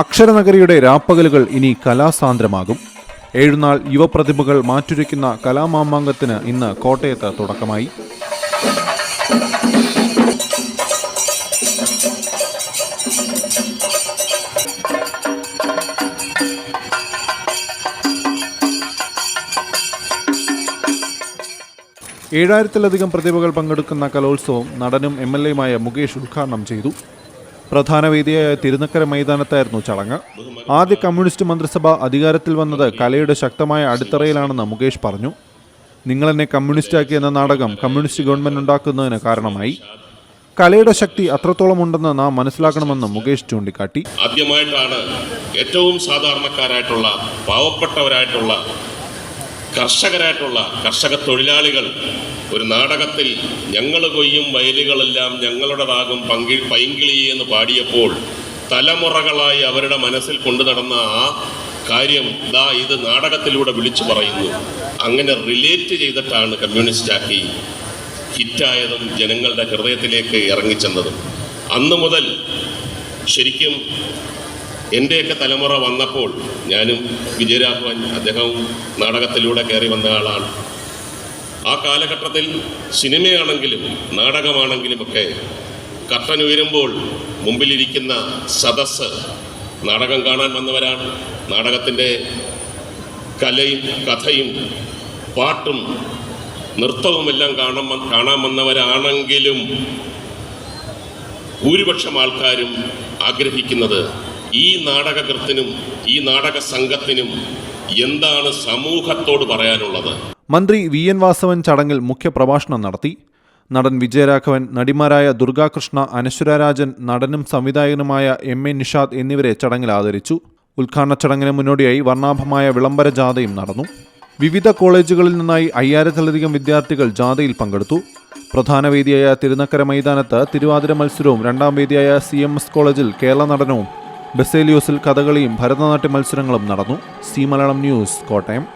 അക്ഷരനഗരിയുടെ രാപ്പകലുകൾ ഇനി കലാസാന്ദ്രമാകും. ഏഴുനാൾ യുവപ്രതിഭകൾ മാറ്റുരയ്ക്കുന്ന കലാമാമാങ്കത്തിന് ഇന്ന് കോട്ടയത്ത് തുടക്കമായി. ഏഴായിരത്തിലധികം പ്രതിഭകൾ പങ്കെടുക്കുന്ന കലോത്സവം നടനും എം എൽ എയുമായ മുകേഷ് ഉദ്ഘാടനം ചെയ്തു. പ്രധാന വേദിയായ തിരുനക്കര മൈതാനത്തായിരുന്നു ചടങ്ങ്. ആദ്യ കമ്മ്യൂണിസ്റ്റ് മന്ത്രിസഭ അധികാരത്തിൽ വന്നത് കലയുടെ ശക്തമായ അടിത്തറയിലാണെന്ന് മുകേഷ് പറഞ്ഞു. നിങ്ങളെന്നെ കമ്മ്യൂണിസ്റ്റാക്കി എന്ന നാടകം കമ്മ്യൂണിസ്റ്റ് ഗവൺമെന്റ് ഉണ്ടാക്കുന്നതിന് കാരണമായി. കലയുടെ ശക്തി അത്രത്തോളം ഉണ്ടെന്ന് നാം മനസ്സിലാക്കണമെന്ന് മുകേഷ് ചൂണ്ടിക്കാട്ടി. ആദ്യമായിട്ടാണ് ഏറ്റവും സാധാരണക്കാരായിട്ടുള്ള പാവപ്പെട്ടവരായിട്ടുള്ള കർഷകരായിട്ടുള്ള കർഷക തൊഴിലാളികൾ ഒരു നാടകത്തിൽ ഞങ്ങൾ കൊയ്യും വയലുകളെല്ലാം ഭാഗം പങ്കി പൈങ്കിളി എന്ന് പാടിയപ്പോൾ തലമുറകളായി അവരുടെ മനസ്സിൽ കൊണ്ടു നടന്ന ആ കാര്യം ദാ ഇത് നാടകത്തിലൂടെ വിളിച്ചു പറയുന്നു. അങ്ങനെ റിലേറ്റ് ചെയ്തിട്ടാണ് കമ്മ്യൂണിസ്റ്റ് ആക്കി ഹിറ്റായതും ജനങ്ങളുടെ ഹൃദയത്തിലേക്ക് ഇറങ്ങിച്ചെന്നതും. അന്ന് മുതൽ ശരിക്കും എന്റെയൊക്കെ തലമുറ വന്നപ്പോൾ ഞാനും വിജയരാഘവൻ അദ്ദേഹവും നാടകത്തിലൂടെ കയറി വന്ന ആളാണ്. ആ കാലഘട്ടത്തിൽ സിനിമയാണെങ്കിലും നാടകമാണെങ്കിലും ഒക്കെ കർട്ടൻ ഉയരുമ്പോൾ മുമ്പിലിരിക്കുന്ന സദസ്സ് നാടകം കാണാൻ വന്നവരാണ്. നാടകത്തിന്റെ കലയും കഥയും പാട്ടും നൃത്തവും എല്ലാം കാണാൻ കാണാൻ വന്നവരാണെങ്കിലും ഭൂരിപക്ഷം ആൾക്കാരും ആഗ്രഹിക്കുന്നത് ഈ നാടകകൃത്തിനും ഈ നാടക സംഘത്തിനും എന്താണ് സമൂഹത്തോട് പറയാനുള്ളത്? മന്ത്രി വി എൻ വാസവൻ ചടങ്ങിൽ മുഖ്യപ്രഭാഷണം നടത്തി. നടൻ വിജയരാഘവൻ നടിമാരായ ദുർഗാകൃഷ്ണ അനശ്വരരാജൻ നടനും സംവിധായകനുമായ എം എ നിഷാദ് എന്നിവരെ ചടങ്ങിൽ ആദരിച്ചു. ഉദ്ഘാടന ചടങ്ങിന് മുന്നോടിയായി വർണാഭമായ വിളംബര ജാഥയും നടന്നു. വിവിധ കോളേജുകളിൽ നിന്നായി അയ്യായിരത്തിലധികം വിദ്യാർത്ഥികൾ ജാഥയിൽ പങ്കെടുത്തു. പ്രധാന വേദിയായ തിരുനക്കര മൈതാനത്ത് തിരുവാതിര മത്സരവും രണ്ടാം വേദിയായ സി എം എസ് കോളേജിൽ കേരള നടനവും ബസേലിയോസിൽ കഥകളിയും ഭരതനാട്യ മത്സരങ്ങളും നടന്നു. C Malayalam news Kottayam.